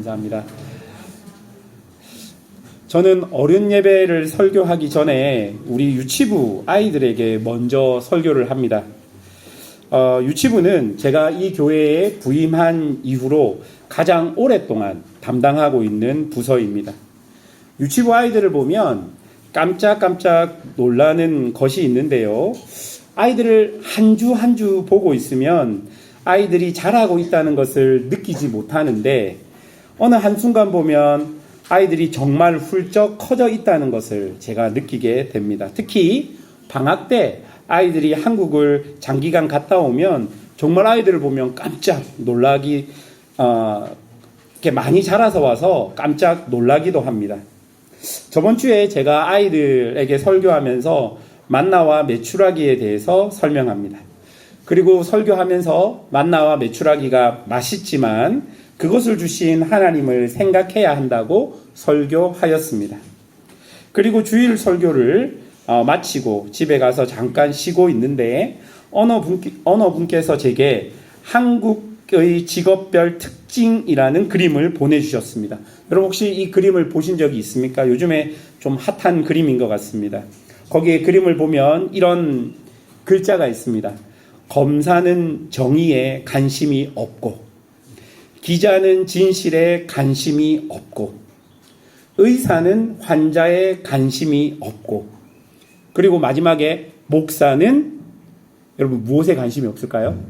감사합니다. 저는 어른 예배를 설교하기 전에 우리 유치부 아이들에게 먼저 설교를 합니다. 어, 유치부는 제가 이 교회에 부임한 이후로 가장 오랫동안 담당하고 있는 부서입니다. 유치부 아이들을 보면 깜짝깜짝 놀라는 것이 있는데요. 아이들을 한 주 한주 보고 있으면 아이들이 잘하고 있다는 것을 느끼지 못하는데 어느 한순간 보면 아이들이 정말 훌쩍 커져 있다는 것을 제가 느끼게 됩니다. 특히 방학 때 아이들이 한국을 장기간 갔다 오면 정말 아이들을 보면 깜짝 놀라기 어, 이렇게 많이 자라서 와서 깜짝 놀라기도 합니다. 저번 주에 제가 아이들에게 설교하면서 만나와 메추라기에 대해서 설명합니다. 그리고 설교하면서 만나와 메추라기가 맛있지만 그것을 주신 하나님을 생각해야 한다고 설교하였습니다. 그리고 주일 설교를 어, 마치고 집에 가서 잠깐 쉬고 있는데 어느, 분, 어느 분께서 제게 한국의 직업별 특징이라는 그림을 보내주셨습니다. 여러분 혹시 이 그림을 보신 적이 있습니까? 요즘에 좀 핫한 그림인 것 같습니다. 거기에 그림을 보면 이런 글자가 있습니다. 검사는 정의에 관심이 없고, 기자는 진실에 관심이 없고, 의사는 환자에 관심이 없고, 그리고 마지막에 목사는 여러분 무엇에 관심이 없을까요?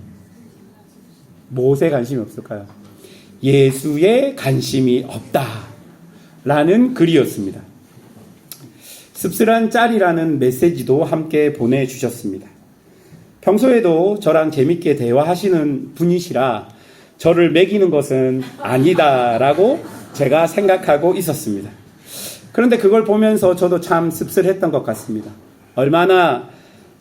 무엇에 관심이 없을까요? 예수에 관심이 없다. 라는 글이었습니다. 씁쓸한 짤이라는 메시지도 함께 보내주셨습니다. 평소에도 저랑 재밌게 대화하시는 분이시라 저를 매기는 것은 아니다라고 제가 생각하고 있었습니다. 그런데 그걸 보면서 저도 참 씁쓸했던 것 같습니다. 얼마나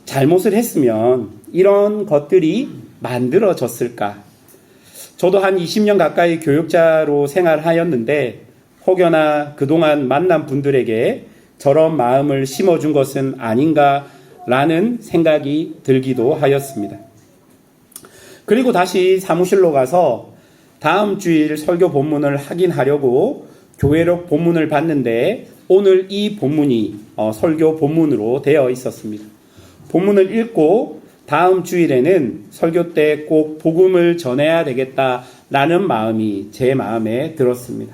잘못을 했으면 이런 것들이 만들어졌을까. 저도 한 20년 가까이 교육자로 생활하였는데 혹여나 그동안 만난 분들에게 저런 마음을 심어준 것은 아닌가라는 생각이 들기도 하였습니다. 그리고 다시 사무실로 가서 다음 주일 설교 본문을 확인하려고 교회록 본문을 봤는데 오늘 이 본문이 어, 설교 본문으로 되어 있었습니다. 본문을 읽고 다음 주일에는 설교 때 꼭 복음을 전해야 되겠다라는 마음이 제 마음에 들었습니다.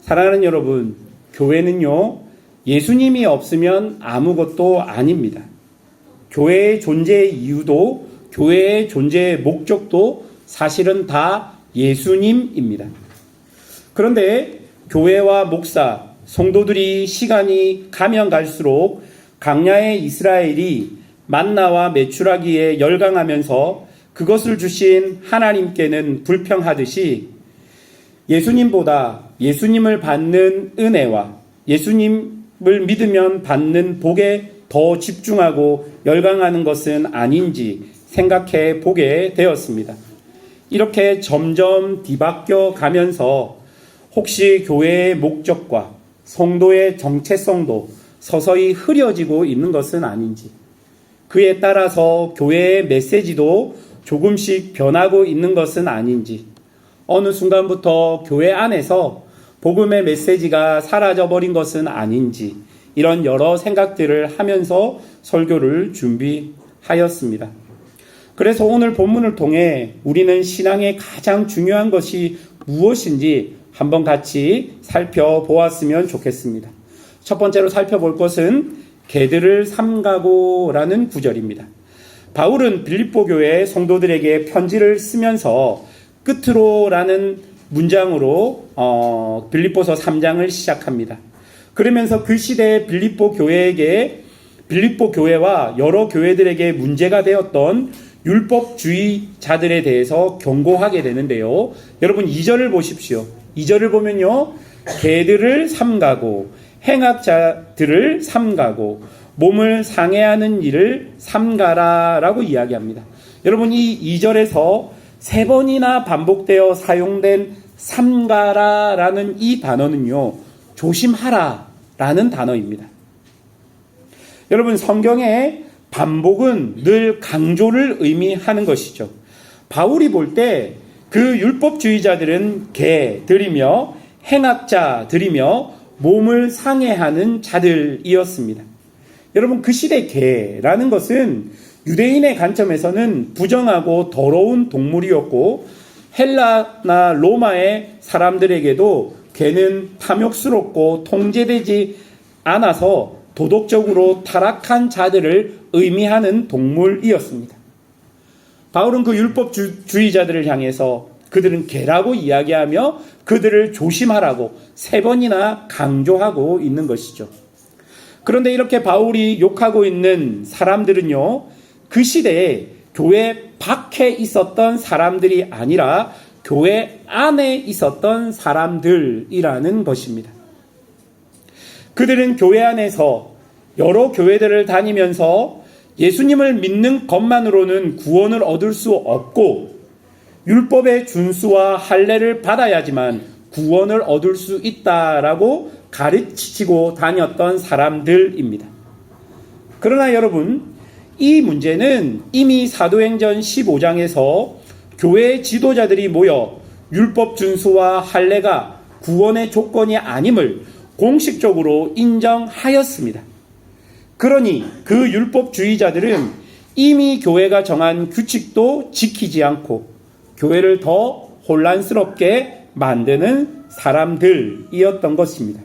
사랑하는 여러분, 교회는요, 예수님이 없으면 아무것도 아닙니다. 교회의 존재의 이유도 교회의 존재의 목적도 사실은 다 예수님입니다. 그런데 교회와 목사, 성도들이 시간이 가면 갈수록 강야의 이스라엘이 만나와 메추라기에 열광하면서 그것을 주신 하나님께는 불평하듯이 예수님보다 예수님을 받는 은혜와 예수님을 믿으면 받는 복에 더 집중하고 열광하는 것은 아닌지 생각해 보게 되었습니다. 이렇게 점점 뒤바뀌어 가면서 혹시 교회의 목적과 성도의 정체성도 서서히 흐려지고 있는 것은 아닌지 그에 따라서 교회의 메시지도 조금씩 변하고 있는 것은 아닌지 어느 순간부터 교회 안에서 복음의 메시지가 사라져버린 것은 아닌지 이런 여러 생각들을 하면서 설교를 준비하였습니다. 그래서 오늘 본문을 통해 우리는 신앙의 가장 중요한 것이 무엇인지 한번 같이 살펴보았으면 좋겠습니다. 첫 번째로 살펴볼 것은 개들을 삼가고라는 구절입니다. 바울은 빌립보 교회 성도들에게 편지를 쓰면서 끝으로라는 문장으로 어, 빌립보서 3장을 시작합니다. 그러면서 그 시대의 빌립보 교회에게 빌립보 교회와 여러 교회들에게 문제가 되었던 율법주의자들에 대해서 경고하게 되는데요. 여러분 2절을 보십시오. 2절을 보면요. 개들을 삼가고 행악자들을 삼가고 몸을 상해하는 일을 삼가라라고 이야기합니다. 여러분 이 2절에서 세 번이나 반복되어 사용된 삼가라라는 이 단어는요. 조심하라라는 단어입니다. 여러분 성경에 반복은 늘 강조를 의미하는 것이죠. 바울이 볼 때 그 율법주의자들은 개들이며 행악자들이며 몸을 상해하는 자들이었습니다. 여러분 그 시대 개라는 것은 유대인의 관점에서는 부정하고 더러운 동물이었고 헬라나 로마의 사람들에게도 개는 탐욕스럽고 통제되지 않아서 도덕적으로 타락한 자들을 의미하는 동물이었습니다. 바울은 그 율법주의자들을 향해서 그들은 개라고 이야기하며 그들을 조심하라고 세 번이나 강조하고 있는 것이죠. 그런데 이렇게 바울이 욕하고 있는 사람들은요, 그 시대에 교회 밖에 있었던 사람들이 아니라 교회 안에 있었던 사람들이라는 것입니다. 그들은 교회 안에서 여러 교회들을 다니면서 예수님을 믿는 것만으로는 구원을 얻을 수 없고 율법의 준수와 할례를 받아야지만 구원을 얻을 수 있다라고 가르치고 다녔던 사람들입니다. 그러나 여러분, 이 문제는 이미 사도행전 15장에서 교회 지도자들이 모여 율법 준수와 할례가 구원의 조건이 아님을 공식적으로 인정하였습니다. 그러니 그 율법주의자들은 이미 교회가 정한 규칙도 지키지 않고 교회를 더 혼란스럽게 만드는 사람들이었던 것입니다.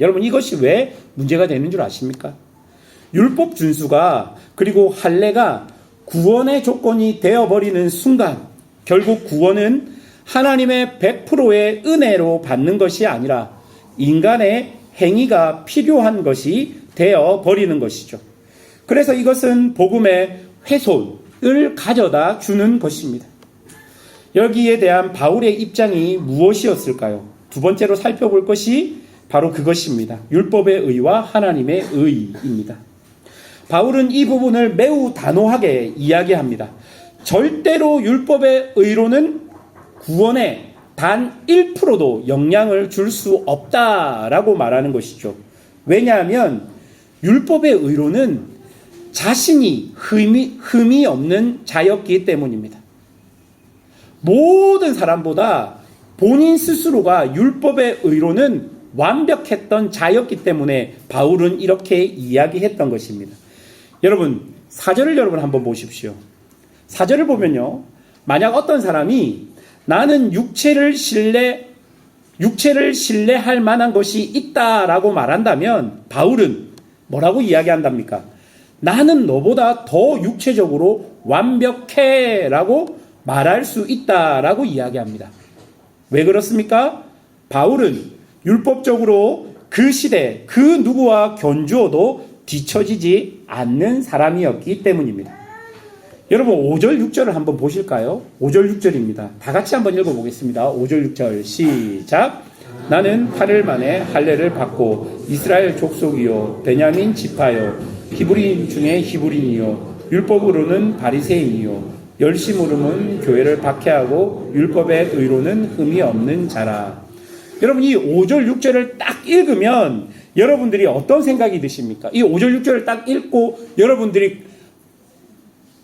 여러분 이것이 왜 문제가 되는 줄 아십니까? 율법 준수가 그리고 할례가 구원의 조건이 되어 버리는 순간 결국 구원은 하나님의 100%의 은혜로 받는 것이 아니라 인간의 행위가 필요한 것이 되어 버리는 것이죠. 그래서 이것은 복음의 훼손을 가져다 주는 것입니다. 여기에 대한 바울의 입장이 무엇이었을까요? 두 번째로 살펴볼 것이 바로 그것입니다. 율법의 의와 하나님의 의입니다. 바울은 이 부분을 매우 단호하게 이야기합니다. 절대로 율법의 의로는 구원에 단 1%도 영향을 줄 수 없다라고 말하는 것이죠. 왜냐하면 율법의 의로는 자신이 흠이, 흠이 없는 자였기 때문입니다. 모든 사람보다 본인 스스로가 율법의 의로는 완벽했던 자였기 때문에 바울은 이렇게 이야기했던 것입니다. 여러분, 사절을 여러분 한번 보십시오. 사절을 보면요. 만약 어떤 사람이 나는 육체를 신뢰, 육체를 신뢰할 만한 것이 있다라고 말한다면 바울은 뭐라고 이야기한답니까? 나는 너보다 더 육체적으로 완벽해 라고 말할 수 있다라고 이야기합니다. 왜 그렇습니까? 바울은 율법적으로 그 시대 그 누구와 견주어도 뒤처지지 않는 사람이었기 때문입니다. 여러분 5절 6절을 한번 보실까요? 5절 6절입니다. 다 같이 한번 읽어보겠습니다. 5절 6절 시작. 나는 8일 만에 할례를 받고 이스라엘 족속이요 베냐민 지파요 히브리인 중에 히브리인이요 율법으로는 바리새인이요 열심으로는 교회를 박해하고 율법의 의로는 흠이 없는 자라. 여러분 이 5절 6절을 딱 읽으면 여러분들이 어떤 생각이 드십니까? 이 5절 6절을 딱 읽고 여러분들이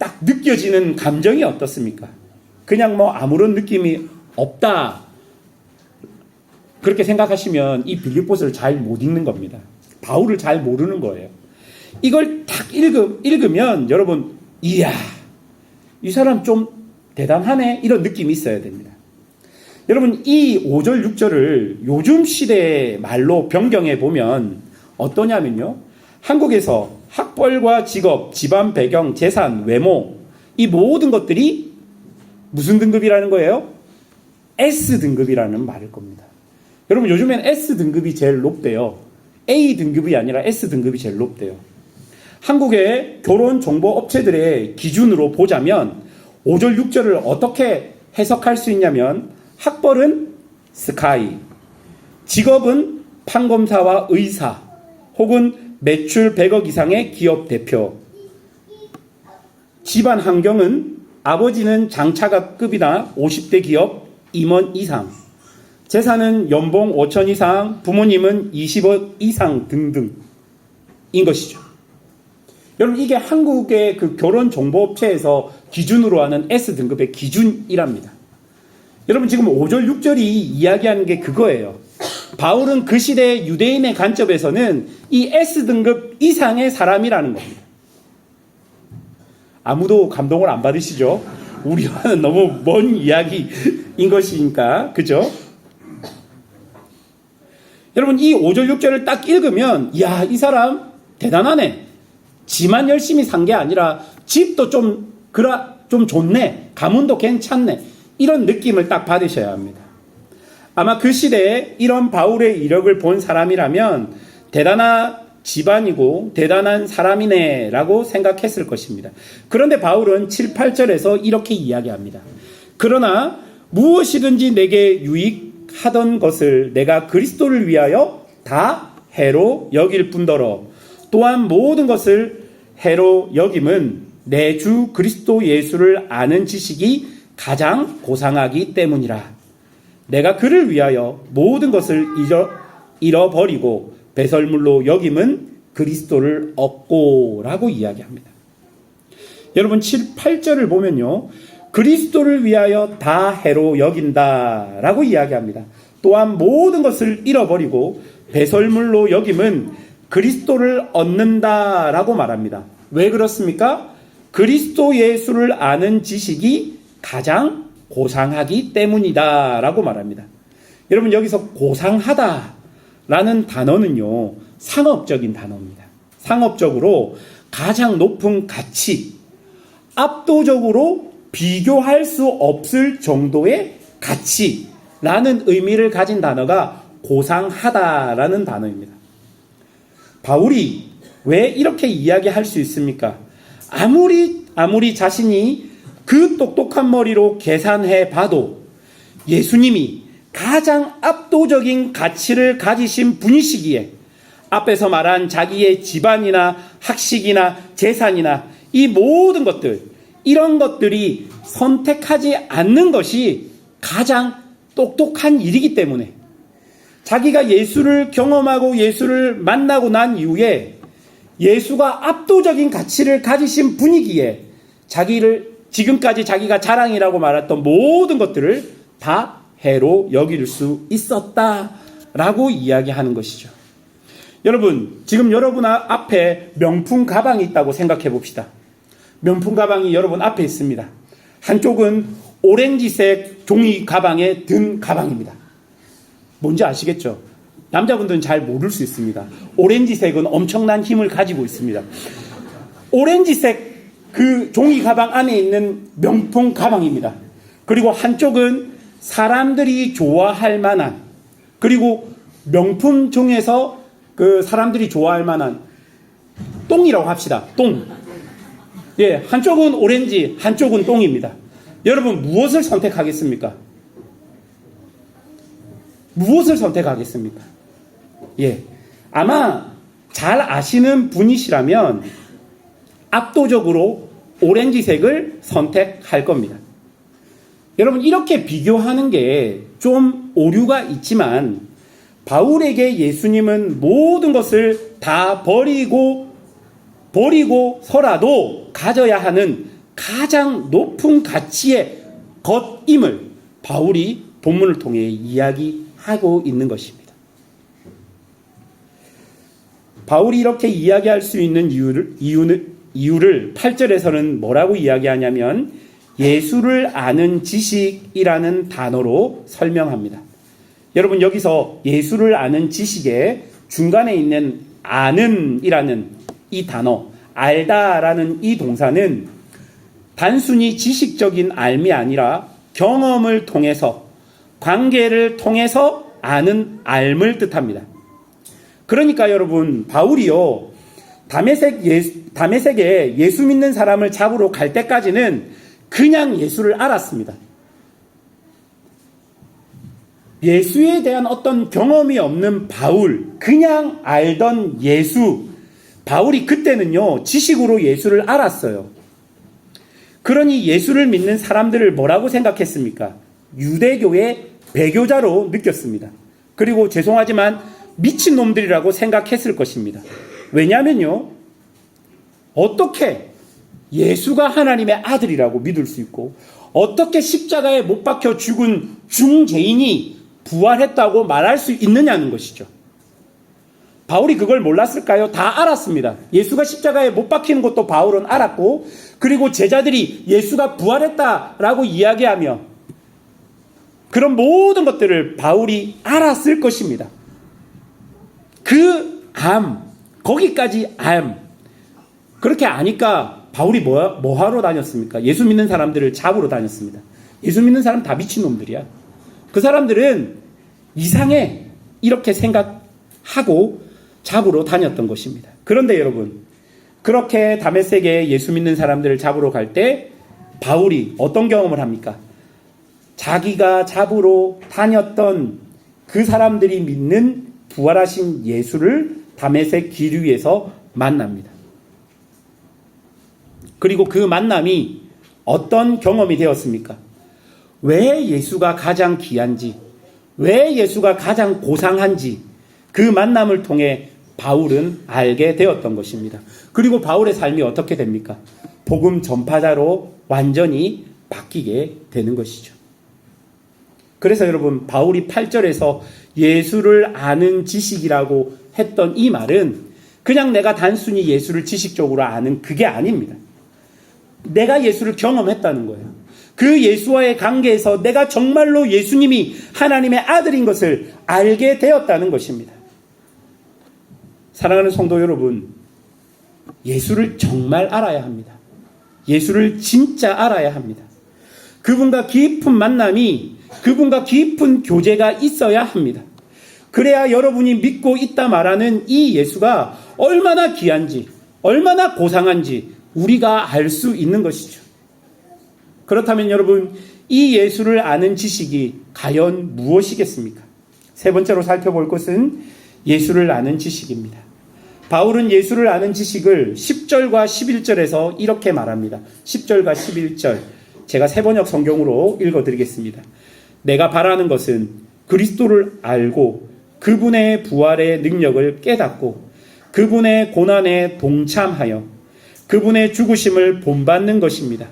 딱 느껴지는 감정이 어떻습니까? 그냥 뭐 아무런 느낌이 없다. 그렇게 생각하시면 이 빌립보스를 잘 못 읽는 겁니다. 바울을 잘 모르는 거예요. 이걸 딱 읽음, 읽으 면 여러분, 이야, 이 사람 좀 대단하네. 이런 느낌이 있어야 됩니다. 여러분, 이 5절, 6절을 요즘 시대의 말로 변경해 보면 어떠냐면요. 한국에서 학벌과 직업, 집안 배경, 재산, 외모, 이 모든 것들이 무슨 등급이라는 거예요? S 등급이라는 말일 겁니다. 여러분, 요즘엔 S 등급이 제일 높대요. A 등급이 아니라 S 등급이 제일 높대요. 한국의 결혼 정보 업체들의 기준으로 보자면 5절, 6절을 어떻게 해석할 수 있냐면 학벌은 스카이, 직업은 판검사와 의사, 혹은 매출 100억 이상의 기업 대표, 집안 환경은 아버지는 장차가급이나 50대 기업 임원 이상, 재산은 연봉 5천 이상, 부모님은 20억 이상 등등인 것이죠. 여러분 이게 한국의 그 결혼 정보 업체에서 기준으로 하는 S 등급의 기준이랍니다. 여러분 지금 5절 6절이 이야기하는 게 그거예요. 바울은 그 시대 유대인의 관점에서는 이 S등급 이상의 사람이라는 겁니다. 아무도 감동을 안 받으시죠? 우리와는 너무 먼 이야기인 것이니까. 그죠? 여러분 이 5절 6절을 딱 읽으면 야, 이 사람 대단하네. 지만 열심히 산 게 아니라 집도 좀 그라 좀 좋네. 가문도 괜찮네. 이런 느낌을 딱 받으셔야 합니다. 아마 그 시대에 이런 바울의 이력을 본 사람이라면 대단한 집안이고 대단한 사람이네라고 생각했을 것입니다. 그런데 바울은 7, 8절에서 이렇게 이야기합니다. 그러나 무엇이든지 내게 유익하던 것을 내가 그리스도를 위하여 다 해로 여길 뿐더러 또한 모든 것을 해로 여김은 내 주 그리스도 예수를 아는 지식이 가장 고상하기 때문이라. 내가 그를 위하여 모든 것을 잊어, 잃어버리고 배설물로 여김은 그리스도를 얻고 라고 이야기합니다. 여러분 7, 8절을 보면요. 그리스도를 위하여 다 해로 여긴다 라고 이야기합니다. 또한 모든 것을 잃어버리고 배설물로 여김은 그리스도를 얻는다 라고 말합니다. 왜 그렇습니까? 그리스도 예수를 아는 지식이 가장 고상하기 때문이다 라고 말합니다. 여러분 여기서 고상하다 라는 단어는요 상업적인 단어입니다. 상업적으로 가장 높은 가치, 압도적으로 비교할 수 없을 정도의 가치라는 의미를 가진 단어가 고상하다라는 단어입니다. 바울이 왜 이렇게 이야기할 수 있습니까? 아무리 아무리 자신이 그 똑똑한 머리로 계산해 봐도 예수님이 가장 압도적인 가치를 가지신 분이시기에 앞에서 말한 자기의 집안이나 학식이나 재산이나 이 모든 것들 이런 것들이 선택하지 않는 것이 가장 똑똑한 일이기 때문에 자기가 예수를 경험하고 예수를 만나고 난 이후에 예수가 압도적인 가치를 가지신 분이기에 자기를 지금까지 자기가 자랑이라고 말했던 모든 것들을 다 해로 여길 수 있었다라고 이야기하는 것이죠. 여러분, 지금 여러분 앞에 명품 가방이 있다고 생각해 봅시다. 명품 가방이 여러분 앞에 있습니다. 한쪽은 오렌지색 종이 가방에 든 가방입니다. 뭔지 아시겠죠? 남자분들은 잘 모를 수 있습니다. 오렌지색은 엄청난 힘을 가지고 있습니다. 오렌지색 그 종이 가방 안에 있는 명품 가방입니다. 그리고 한쪽은 사람들이 좋아할 만한 그리고 명품 중에서 그 사람들이 좋아할 만한 똥이라고 합시다. 똥. 예, 한쪽은 오렌지, 한쪽은 똥입니다. 여러분 무엇을 선택하겠습니까? 무엇을 선택하겠습니까? 예. 아마 잘 아시는 분이시라면 압도적으로 오렌지색을 선택할 겁니다. 여러분, 이렇게 비교하는 게 좀 오류가 있지만, 바울에게 예수님은 모든 것을 다 버리고, 버리고 서라도 가져야 하는 가장 높은 가치의 것임을 바울이 본문을 통해 이야기하고 있는 것입니다. 바울이 이렇게 이야기할 수 있는 이유를, 이유는, 이유를 8절에서는 뭐라고 이야기하냐면 예수를 아는 지식이라는 단어로 설명합니다. 여러분 여기서 예수를 아는 지식의 중간에 있는 아는이라는 이 단어, 알다라는 이 동사는 단순히 지식적인 알미 아니라 경험을 통해서 관계를 통해서 아는 알을 뜻합니다. 그러니까 여러분 바울이요 다메색 예수, 다메색에 예수 믿는 사람을 잡으러 갈 때까지는 그냥 예수를 알았습니다. 예수에 대한 어떤 경험이 없는 바울, 그냥 알던 예수, 바울이 그때는요, 지식으로 예수를 알았어요. 그러니 예수를 믿는 사람들을 뭐라고 생각했습니까? 유대교의 배교자로 느꼈습니다. 그리고 죄송하지만 미친놈들이라고 생각했을 것입니다. 왜냐면요, 어떻게 예수가 하나님의 아들이라고 믿을 수 있고, 어떻게 십자가에 못 박혀 죽은 중죄인이 부활했다고 말할 수 있느냐는 것이죠. 바울이 그걸 몰랐을까요? 다 알았습니다. 예수가 십자가에 못 박히는 것도 바울은 알았고, 그리고 제자들이 예수가 부활했다라고 이야기하며, 그런 모든 것들을 바울이 알았을 것입니다. 그 암, 거기까지 암. 그렇게 아니까 바울이 뭐, 뭐 하러 다녔습니까? 예수 믿는 사람들을 잡으러 다녔습니다. 예수 믿는 사람 다 미친놈들이야. 그 사람들은 이상해. 이렇게 생각하고 잡으러 다녔던 것입니다. 그런데 여러분, 그렇게 다메섹에 예수 믿는 사람들을 잡으러 갈 때 바울이 어떤 경험을 합니까? 자기가 잡으러 다녔던 그 사람들이 믿는 부활하신 예수를 다메섹 길 위에서 만납니다. 그리고 그 만남이 어떤 경험이 되었습니까? 왜 예수가 가장 귀한지, 왜 예수가 가장 고상한지 그 만남을 통해 바울은 알게 되었던 것입니다. 그리고 바울의 삶이 어떻게 됩니까? 복음 전파자로 완전히 바뀌게 되는 것이죠. 그래서 여러분, 바울이 8절에서 예수를 아는 지식이라고 했던 이 말은 그냥 내가 단순히 예수를 지식적으로 아는 그게 아닙니다. 내가 예수를 경험했다는 거예요. 그 예수와의 관계에서 내가 정말로 예수님이 하나님의 아들인 것을 알게 되었다는 것입니다. 사랑하는 성도 여러분, 예수를 정말 알아야 합니다. 예수를 진짜 알아야 합니다. 그분과 깊은 만남이, 그분과 깊은 교제가 있어야 합니다. 그래야 여러분이 믿고 있다 말하는 이 예수가 얼마나 귀한지, 얼마나 고상한지 우리가 알 수 있는 것이죠. 그렇다면 여러분, 이 예수를 아는 지식이 과연 무엇이겠습니까? 세 번째로 살펴볼 것은 예수를 아는 지식입니다. 바울은 예수를 아는 지식을 10절과 11절에서 이렇게 말합니다. 10절과 11절. 제가 세번역 성경으로 읽어 드리겠습니다. 내가 바라는 것은 그리스도를 알고 그분의 부활의 능력을 깨닫고 그분의 고난에 동참하여 그분의 죽으심을 본받는 것입니다.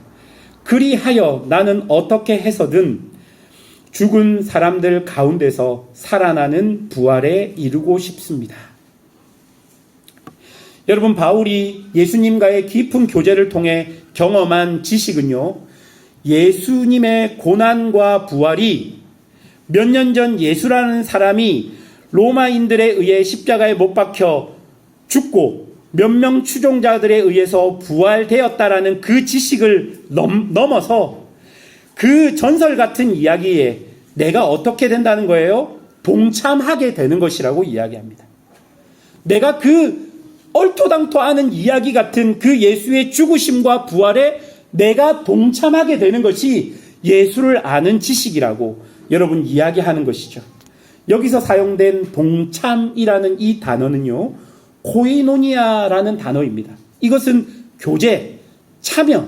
그리하여 나는 어떻게 해서든 죽은 사람들 가운데서 살아나는 부활에 이르고 싶습니다. 여러분, 바울이 예수님과의 깊은 교제를 통해 경험한 지식은요, 예수님의 고난과 부활이 몇 년 전 예수라는 사람이 로마인들에 의해 십자가에 못 박혀 죽고 몇 명 추종자들에 의해서 부활되었다라는 그 지식을 넘, 넘어서 그 전설 같은 이야기에 내가 어떻게 된다는 거예요? 동참하게 되는 것이라고 이야기합니다. 내가 그 얼토당토 하는 이야기 같은 그 예수의 죽으심과 부활에 내가 동참하게 되는 것이 예수를 아는 지식이라고 여러분 이야기하는 것이죠. 여기서 사용된 동참이라는 이 단어는요, 코이노니아라는 단어입니다. 이것은 교제, 참여,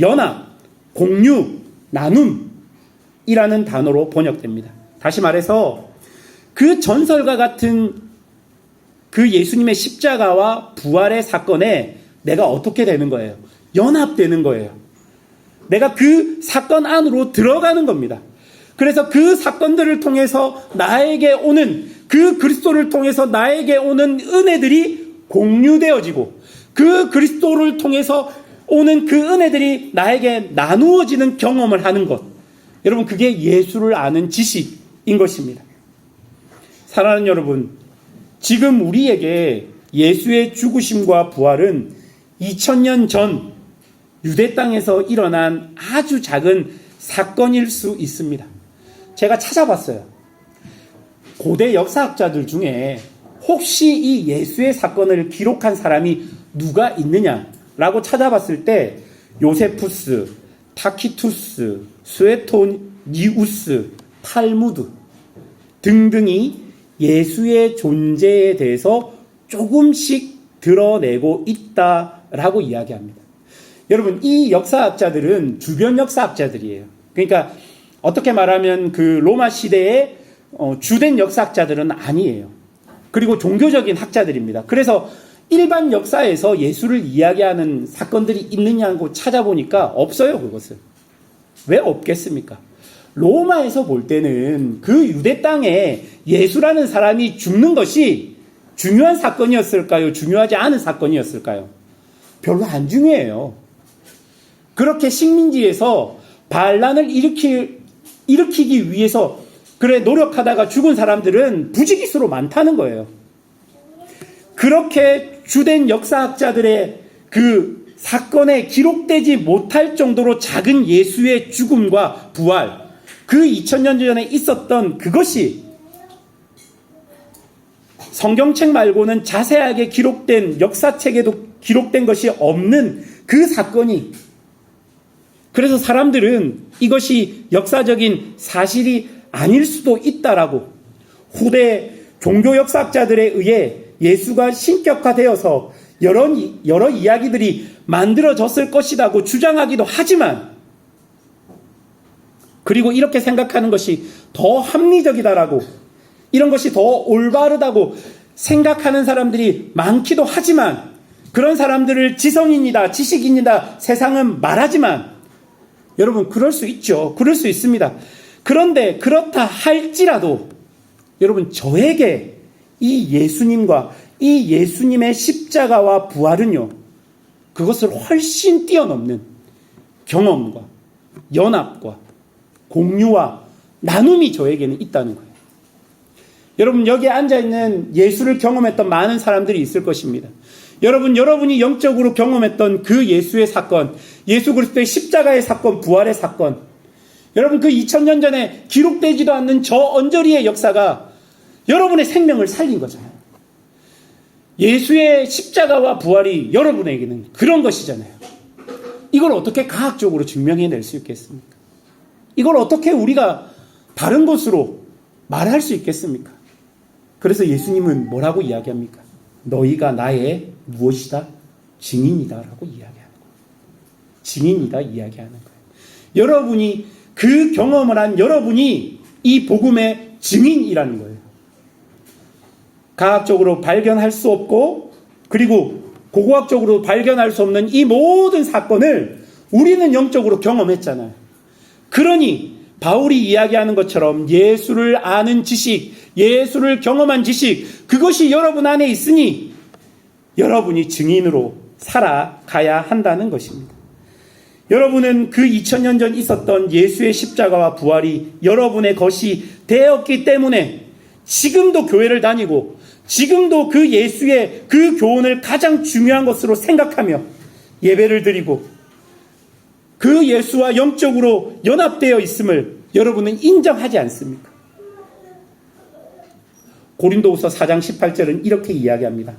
연합, 공유, 나눔이라는 단어로 번역됩니다. 다시 말해서 그 전설과 같은 그 예수님의 십자가와 부활의 사건에 내가 어떻게 되는 거예요? 연합되는 거예요. 내가 그 사건 안으로 들어가는 겁니다. 그래서 그 사건들을 통해서 나에게 오는 그 그리스도를 통해서 나에게 오는 은혜들이 공유되어지고 그 그리스도를 통해서 오는 그 은혜들이 나에게 나누어지는 경험을 하는 것. 여러분, 그게 예수를 아는 지식인 것입니다. 사랑하는 여러분, 지금 우리에게 예수의 죽으심과 부활은 2000년 전 유대 땅에서 일어난 아주 작은 사건일 수 있습니다. 제가 찾아봤어요. 고대 역사학자들 중에 혹시 이 예수의 사건을 기록한 사람이 누가 있느냐라고 찾아봤을 때 요세푸스, 타키투스, 스웨토니우스, 탈무드 등등이 예수의 존재에 대해서 조금씩 드러내고 있다라고 이야기합니다. 여러분, 이 역사학자들은 주변 역사학자들이에요. 그러니까 어떻게 말하면 그 로마 시대의 어, 주된 역사학자들은 아니에요. 그리고 종교적인 학자들입니다. 그래서 일반 역사에서 예수를 이야기하는 사건들이 있느냐고 찾아보니까 없어요, 그것은. 왜 없겠습니까? 로마에서 볼 때는 그 유대 땅에 예수라는 사람이 죽는 것이 중요한 사건이었을까요? 중요하지 않은 사건이었을까요? 별로 안 중요해요. 그렇게 식민지에서 반란을 일으키, 일으키기 위해서 그래 노력하다가 죽은 사람들은 부지기수로 많다는 거예요. 그렇게 주된 역사학자들의 그 사건에 기록되지 못할 정도로 작은 예수의 죽음과 부활, 그 2000년 전에 있었던 그것이 성경책 말고는 자세하게 기록된 역사책에도 기록된 것이 없는 그 사건이 그래서 사람들은 이것이 역사적인 사실이 아닐 수도 있다라고 후대 종교 역사학자들에 의해 예수가 신격화되어서 여러, 여러 이야기들이 만들어졌을 것이라고 주장하기도 하지만 그리고 이렇게 생각하는 것이 더 합리적이다라고 이런 것이 더 올바르다고 생각하는 사람들이 많기도 하지만 그런 사람들을 지성인이다, 지식인이다 세상은 말하지만 여러분 그럴 수 있죠. 그럴 수 있습니다. 그런데 그렇다 할지라도 여러분 저에게 이 예수님과 이 예수님의 십자가와 부활은요. 그것을 훨씬 뛰어넘는 경험과 연합과 공유와 나눔이 저에게는 있다는 거예요. 여러분 여기에 앉아 있는 예수를 경험했던 많은 사람들이 있을 것입니다. 여러분 여러분이 영적으로 경험했던 그 예수의 사건, 예수 그리스도의 십자가의 사건, 부활의 사건. 여러분 그 2000년 전에 기록되지도 않는 저 언저리의 역사가 여러분의 생명을 살린 거잖아요. 예수의 십자가와 부활이 여러분에게는 그런 것이잖아요. 이걸 어떻게 과학적으로 증명해낼 수 있겠습니까? 이걸 어떻게 우리가 다른 것으로 말할 수 있겠습니까? 그래서 예수님은 뭐라고 이야기합니까? 너희가 나의 무엇이다? 증인이다. 라고 거예요. 증인이다. 이야기하는 거예요. 여러분이 그 경험을 한 여러분이 이 복음의 증인이라는 거예요. 과학적으로 발견할 수 없고 그리고 고고학적으로 발견할 수 없는 이 모든 사건을 우리는 영적으로 경험했잖아요. 그러니 바울이 이야기하는 것처럼 예수를 아는 지식, 예수를 경험한 지식, 그것이 여러분 안에 있으니 여러분이 증인으로 살아가야 한다는 것입니다. 여러분은 그 2000년 전 있었던 예수의 십자가와 부활이 여러분의 것이 되었기 때문에 지금도 교회를 다니고 지금도 그 예수의 그 교훈을 가장 중요한 것으로 생각하며 예배를 드리고 그 예수와 영적으로 연합되어 있음을 여러분은 인정하지 않습니까? 고린도후서 4장 18절은 이렇게 이야기합니다.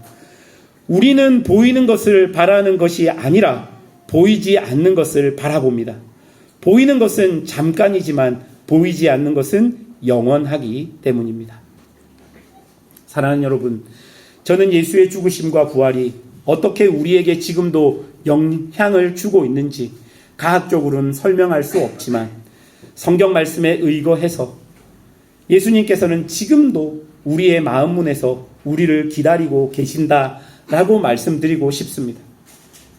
우리는 보이는 것을 바라는 것이 아니라 보이지 않는 것을 바라봅니다. 보이는 것은 잠깐이지만 보이지 않는 것은 영원하기 때문입니다. 사랑하는 여러분, 저는 예수의 죽으심과 부활이 어떻게 우리에게 지금도 영향을 주고 있는지 과학적으로는 설명할 수 없지만 성경 말씀에 의거해서 예수님께서는 지금도 우리의 마음 문에서 우리를 기다리고 계신다라고 말씀드리고 싶습니다.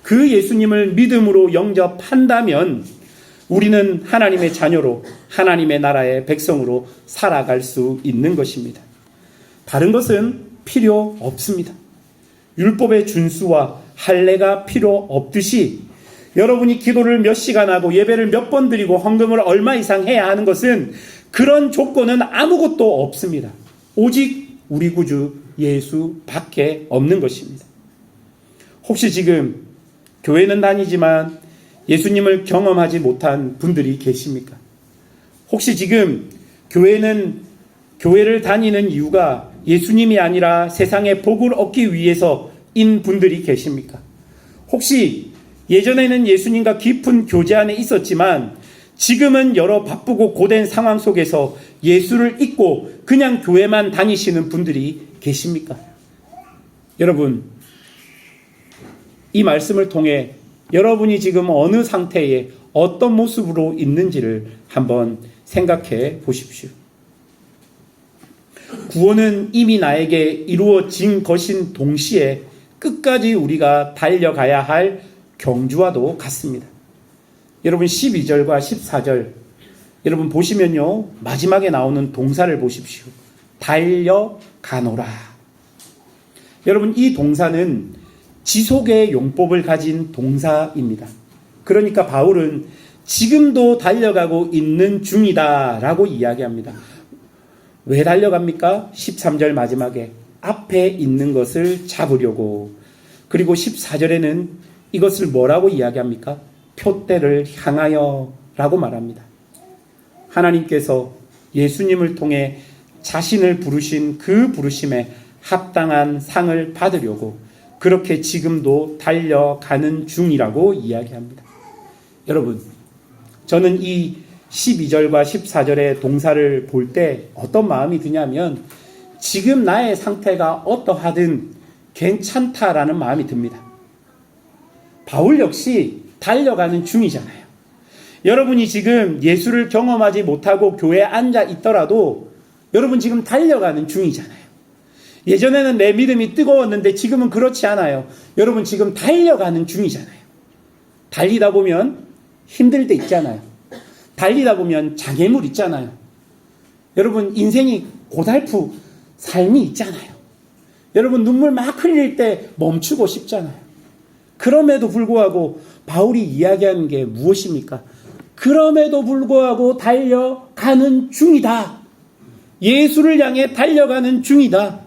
그 예수님을 믿음으로 영접한다면 우리는 하나님의 자녀로 하나님의 나라의 백성으로 살아갈 수 있는 것입니다. 다른 것은 필요 없습니다. 율법의 준수와 할례가 필요 없듯이 여러분이 기도를 몇 시간 하고 예배를 몇 번 드리고 헌금을 얼마 이상 해야 하는 것은 그런 조건은 아무것도 없습니다. 오직 우리 구주 예수 밖에 없는 것입니다. 혹시 지금 교회는 다니지만 예수님을 경험하지 못한 분들이 계십니까? 혹시 지금 교회는 교회를 다니는 이유가 예수님이 아니라 세상의 복을 얻기 위해서인 분들이 계십니까? 혹시 예전에는 예수님과 깊은 교제 안에 있었지만 지금은 여러 바쁘고 고된 상황 속에서 예수를 잊고 그냥 교회만 다니시는 분들이 계십니까? 여러분, 이 말씀을 통해 여러분이 지금 어느 상태에 어떤 모습으로 있는지를 한번 생각해 보십시오. 구원은 이미 나에게 이루어진 것인 동시에 끝까지 우리가 달려가야 할 경주와도 같습니다. 여러분 12절과 14절 여러분 보시면요. 마지막에 나오는 동사를 보십시오. 달려가노라. 여러분 이 동사는 지속의 용법을 가진 동사입니다. 그러니까 바울은 지금도 달려가고 있는 중이다 라고 이야기합니다. 왜 달려갑니까? 13절 마지막에 앞에 있는 것을 잡으려고 그리고 14절에는 이것을 뭐라고 이야기합니까? 표대를 향하여 라고 말합니다. 하나님께서 예수님을 통해 자신을 부르신 그 부르심에 합당한 상을 받으려고 그렇게 지금도 달려가는 중이라고 이야기합니다. 여러분, 저는 이 12절과 14절의 동사를 볼 때 어떤 마음이 드냐면 지금 나의 상태가 어떠하든 괜찮다라는 마음이 듭니다. 바울 역시 달려가는 중이잖아요. 여러분이 지금 예수를 경험하지 못하고 교회에 앉아 있더라도 여러분 지금 달려가는 중이잖아요. 예전에는 내 믿음이 뜨거웠는데 지금은 그렇지 않아요. 여러분 지금 달려가는 중이잖아요. 달리다 보면 힘들 때 있잖아요. 달리다 보면 장애물 있잖아요. 여러분 인생이 고달프 삶이 있잖아요. 여러분 눈물 막 흘릴 때 멈추고 싶잖아요. 그럼에도 불구하고 바울이 이야기하는 게 무엇입니까? 그럼에도 불구하고 달려가는 중이다. 예수를 향해 달려가는 중이다.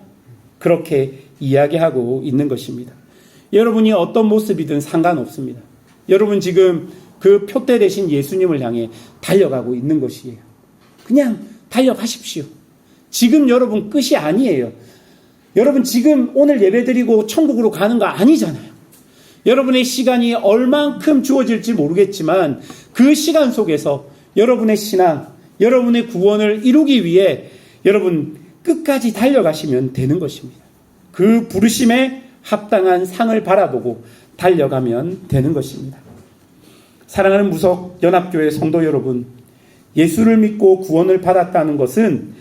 그렇게 이야기하고 있는 것입니다. 여러분이 어떤 모습이든 상관없습니다. 여러분 지금 그 표대 대신 예수님을 향해 달려가고 있는 것이에요. 그냥 달려가십시오. 지금 여러분 끝이 아니에요. 여러분 지금 오늘 예배드리고 천국으로 가는 거 아니잖아요. 여러분의 시간이 얼만큼 주어질지 모르겠지만 그 시간 속에서 여러분의 신앙, 여러분의 구원을 이루기 위해 여러분 끝까지 달려가시면 되는 것입니다. 그 부르심에 합당한 상을 바라보고 달려가면 되는 것입니다. 사랑하는 무석 연합교회 성도 여러분, 예수를 믿고 구원을 받았다는 것은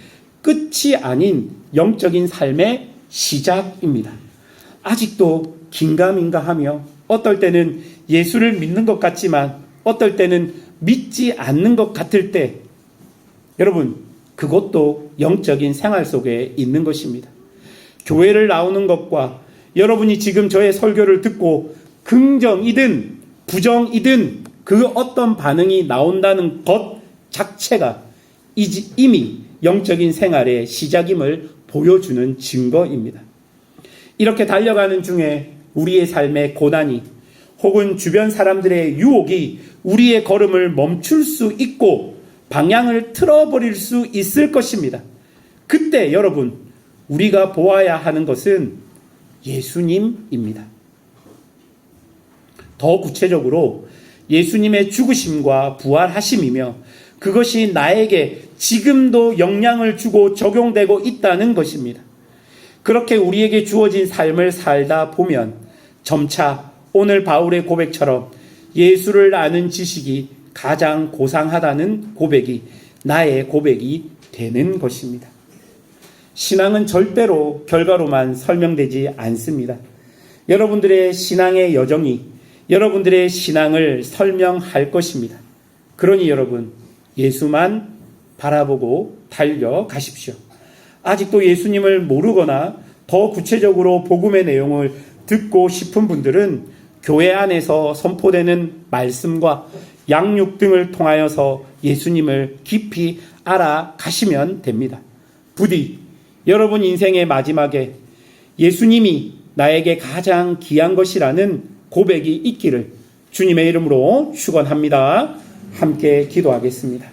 끝이 아닌 영적인 삶의 시작입니다. 아직도 긴가민가 하며 어떨 때는 예수를 믿는 것 같지만 어떨 때는 믿지 않는 것 같을 때 여러분 그것도 영적인 생활 속에 있는 것입니다. 교회를 나오는 것과 여러분이 지금 저의 설교를 듣고 긍정이든 부정이든 그 어떤 반응이 나온다는 것 자체가 이미 영적인 생활의 시작임을 보여주는 증거입니다. 이렇게 달려가는 중에 우리의 삶의 고난이 혹은 주변 사람들의 유혹이 우리의 걸음을 멈출 수 있고 방향을 틀어버릴 수 있을 것입니다. 그때 여러분, 우리가 보아야 하는 것은 예수님입니다. 더 구체적으로 예수님의 죽으심과 부활하심이며 그것이 나에게 지금도 영향을 주고 적용되고 있다는 것입니다. 그렇게 우리에게 주어진 삶을 살다 보면 점차 오늘 바울의 고백처럼 예수를 아는 지식이 가장 고상하다는 고백이 나의 고백이 되는 것입니다. 신앙은 절대로 결과로만 설명되지 않습니다. 여러분들의 신앙의 여정이 여러분들의 신앙을 설명할 것입니다. 그러니 여러분, 예수만 바라보고 달려가십시오. 아직도 예수님을 모르거나 더 구체적으로 복음의 내용을 듣고 싶은 분들은 교회 안에서 선포되는 말씀과 양육 등을 통하여서 예수님을 깊이 알아가시면 됩니다. 부디 여러분 인생의 마지막에 예수님이 나에게 가장 귀한 것이라는 고백이 있기를 주님의 이름으로 축원합니다. 함께 기도하겠습니다.